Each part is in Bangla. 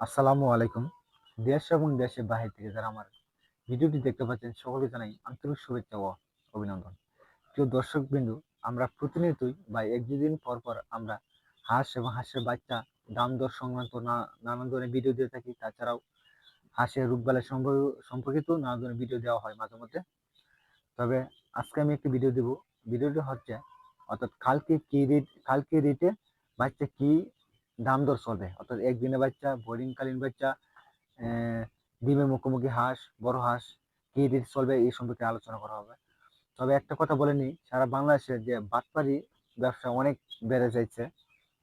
আসসালামু আলাইকুম। দেশ এবং দেশের বাহির থেকে যারা আমার ভিডিওটি দেখতে পাচ্ছেন, সকলকে জানাই আন্তরিক শুভেচ্ছা ও অভিনন্দন। প্রিয় দর্শক বিন্দু আমরা প্রতিনিয়তই বা এক দুদিন পর পর আমরা হাঁস এবং হাঁসের বাচ্চা, দাম দর সংক্রান্ত নানান ধরনের ভিডিও দিয়ে থাকি। তাছাড়াও হাঁসের সম্পর্ক- সম্পর্কিত নানা ধরনের ভিডিও দেওয়া হয় মাঝে মধ্যে। তবে আজকে আমি একটি ভিডিও দেব। ভিডিওটি হচ্ছে, অর্থাৎ কালকে কি রেট কালকে রেটে বাচ্চা কি দাম দর চলবে অর্থাৎ একদিনের বাচ্চা বোর্ডিংকালীন বাচ্চা ডিমের মুখোমুখি হাঁস, বড় হাঁস, কি রেট চলবে এই সম্পর্কে আলোচনা করা হবে। তবে একটা কথা বলে নিই, সারা বাংলাদেশে যে বাটপারি ব্যবসা অনেক বেড়ে যাচ্ছে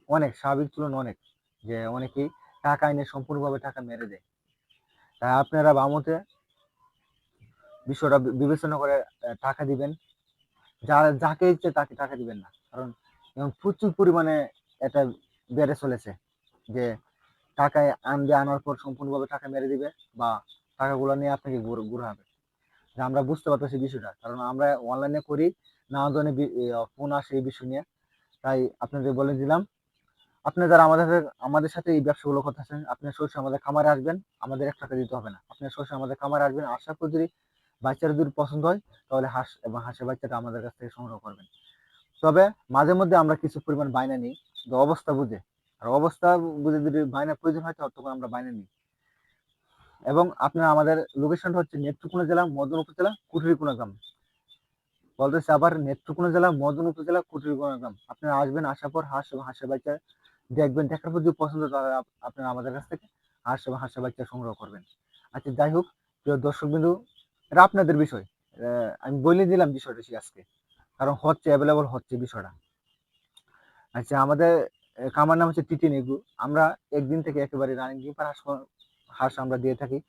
অনেক, স্বাভাবিক তুলনায় অনেক, যে অনেকেই টাকা এনে সম্পূর্ণভাবে টাকা মেরে দেয়। তাই আপনারা বামতে বিষয়টা বিবেচনা করে টাকা দিবেন। যার যাকে ইচ্ছে তাকে টাকা দিবেন না। কারণ প্রচুর পরিমাণে এটা বেড়ে চলেছে যে টাকায় আনবে, আনার পর সম্পূর্ণভাবে টাকা মেরে দিবে বা টাকাগুলো নিয়ে আপনাকে ঘুর- ঘুরাবে যে আমরা বুঝতে পারতেছি বিষয়টা, কারণ আমরা অনলাইনে করি নানা ধরনের ফোন আসে এই বিষয় নিয়ে। তাই আপনাদের বলে দিলাম, আপনি যারা আমাদের আমাদের সাথে এই ব্যবসাগুলো করতেছেন, আপনি সরাসরি আমাদের খামারে আসবেন, আমাদের এক টাকা দিতে হবে না। আপনি সরাসরি আমাদের খামারে আসবেন, আশা করি যদি বাচ্চার যদি পছন্দ হয়, তাহলে হাঁস এবং হাঁসের বাচ্চাটা আমাদের কাছ থেকে সংগ্রহ করবেন। তবে মাঝে মধ্যে আমরা কিছু পরিমাণ বায়না নিই অবস্থা বুঝে। আর অবস্থা বুঝে যদি বায়না প্রয়োজন হয় তখন আমরা বায়না নিই। এবং আপনার আমাদের লোকেশনটা হচ্ছে নেত্রকোনা জেলা, মদন উপজেলা কুটুরিকোনা গ্রাম। বলতেছে আবার নেত্রকোনা জেলা, মদন উপজেলা কুটুরিকোনা গ্রাম। আপনারা আসবেন, আসার পর হাঁস এবং হাঁসের বাচ্চা দেখবেন, দেখার পর যদি পছন্দ তাহলে আপনারা আমাদের কাছ থেকে হাঁস এবং হাঁসের বাচ্চা সংগ্রহ করবেন। আচ্ছা যাই হোক, প্রিয় দর্শক বিন্দু, এটা আপনাদের বিষয়। আমি বলে দিলাম বিষয়টা আজকে। কারণ হচ্ছে অ্যাভেলেবল হচ্ছে বিষয়টা। আচ্ছা আমাদের খামার নাম হচ্ছে টিটি নেগু আমরা একদিন থেকে একেবারে রানিং ডিম্পার হাঁস হাঁস আমরা দিয়ে থাকি।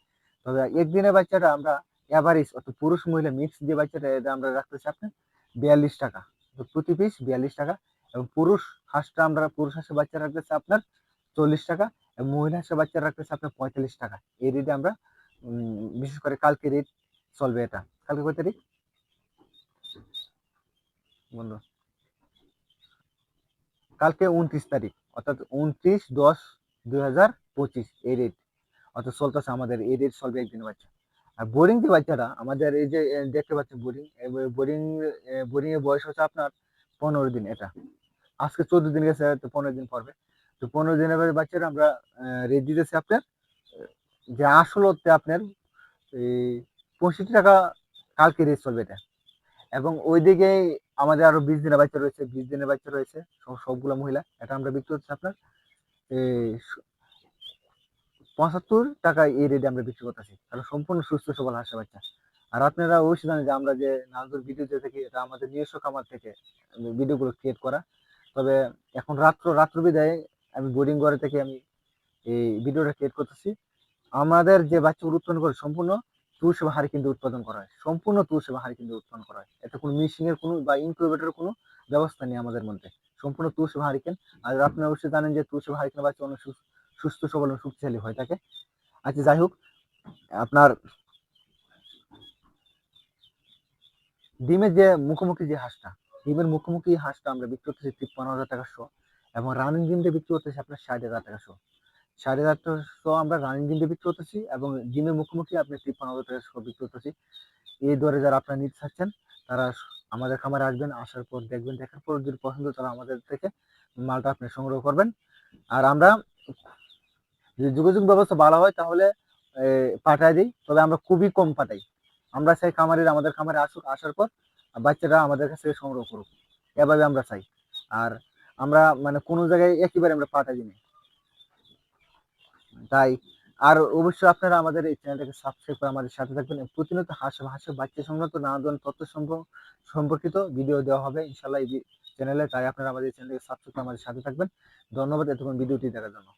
তবে একদিনের বাচ্চাটা আমরা অ্যাভারেজ অর্থাৎ পুরুষ মহিলা মিক্স যে বাচ্চাটা, এটা আমরা রাখতেছি আপনার বিয়াল্লিশ টাকা। প্রতি পিস বিয়াল্লিশ টাকা এবং পুরুষ হাঁসটা আমরা, পুরুষ হাঁসের বাচ্চা রাখতে রাখতেছি আপনার চল্লিশ টাকা এবং মহিলা হাঁসের বাচ্চা রাখতে রাখতেছি আপনার পঁয়তাল্লিশ টাকা। এই রেটে আমরা বিশেষ করে কালকে রেট চলবে এটা। কালকে কয় তারিখ বন্ধু। কালকে উনত্রিশ তারিখ, অর্থাৎ উনত্রিশ দশ দুই হাজার পঁচিশ, এই রেট অর্থাৎ চলতেছে আমাদের, এই রেট চলবে একদিনের বাচ্চা। আর বোরিং যে বাচ্চাটা, আমাদের এই যে দেখতে পাচ্ছেন বোরিং বোরিং বোরিং এর বয়স হচ্ছে আপনার পনেরো দিন এটা। আজকে চোদ্দ দিন গেছে, তো পনেরো দিন পড়বে। তো পনেরো দিনের পরে বাচ্চাটা আমরা রেট দিতেছি আপনার যে আসলতে আপনার, এই পঁয়ষট্টি টাকা কালকে রেট চলবে এটা। এবং ওইদিকে আমাদের আরও বিশ দিনের বাচ্চা রয়েছে, বিশ দিনের বাচ্চা রয়েছে, সব- সবগুলো মহিলা। এটা আমরা বিক্রি করছি আপনার পঁচাত্তর টাকায় এই রেটে আমরা বিক্রি করতেছি। তাহলে সম্পূর্ণ সুস্থ, সবল হাসা বাচ্চা। আর আপনারা অবশ্যই জানেন যে আমরা যে নাজুর ভিডিও থাকি, এটা আমাদের নিজস্ব খামার থেকে ভিডিওগুলো ক্রিয়েট করা। তবে এখন রাত্র রাত্র বিদায় আমি বোর্ডিং ঘরে থেকে আমি এই ভিডিওটা ক্রিয়েট করতেছি। আমাদের যে বাচ্চাগুলো উৎপন্ন করে সম্পূর্ণ তুষ এবং হাড়ি কিন্তু উৎপাদন করা হয়। সম্পূর্ণ তুষ এবং হাড়ি কিন্তু উৎপন্ন করা হয়। এতে কোনো মিশিং এর কোনো বা ইনকিউবেটরের কোনো ব্যবস্থা নেই আমাদের মধ্যে। সম্পূর্ণ তুষ হারিকেন আর আপনারা অবশ্যই জানেন যে তুষ হারিকেন বাচ্চা অনেক সুস্থ, সবল শক্তিশালী হয়ে থাকে আচ্ছা যাই হোক, আপনার ডিমের যে মুখোমুখি যে হাঁসটা, ডিমের মুখোমুখি হাঁসটা আমরা বিক্রি করতেছি তিপ্পান্ন হাজার টাকা শো, এবং রানিং ডিমটা বিক্রি করতেছি আপনার ষাট হাজার টাকা শো। ষাট হাজার টাকা শো আমরা রানিং ডিমটা বিক্রি করতেছি এবং ডিমের মুখোমুখি আপনি তিপ্পান্ন হাজার টাকা শো বিক্রি করতেছি। এই দরে যারা আপনারা নিতে চাচ্ছেন, তারা আমাদের খামারে আসবেন, আসার পর দেখবেন, দেখার পর যদি পছন্দ তারা আমাদের থেকে মালটা আপনি সংগ্রহ করবেন। আর আমরা যদি যোগাযোগ ব্যবস্থা ভালো হয় তাহলে পাঠাই দিই, তবে আমরা খুবই কম পাঠাই। আমরা চাই খামারের, আমাদের খামারে আসুক, আসার পর বাচ্চারা আমাদের কাছ সংগ্রহ করুক। এভাবে আমরা চাই। আর আমরা মানে কোনো জায়গায় একেবারে আমরা পাঠাই দিই না। তাই আর অবশ্যই আপনারা আমাদের এই চ্যানেলটাকে সাবস্ক্রাইব করে আমাদের সাথে থাকবেন। প্রতিনিয়ত হাসি হাসি, বাচ্চা সংক্রান্ত নানা ধরনের তথ্য সম্পর্ক সম্পর্কিত ভিডিও দেওয়া হবে। ইনশাল্লাহ এই চ্যানেলে তাই আপনারা আমাদের চ্যানেলটাকে সাবস্ক্রাইব করে আমাদের সাথে থাকবেন। ধন্যবাদ। এতক্ষণ ভিডিওটি দেখার জন্য।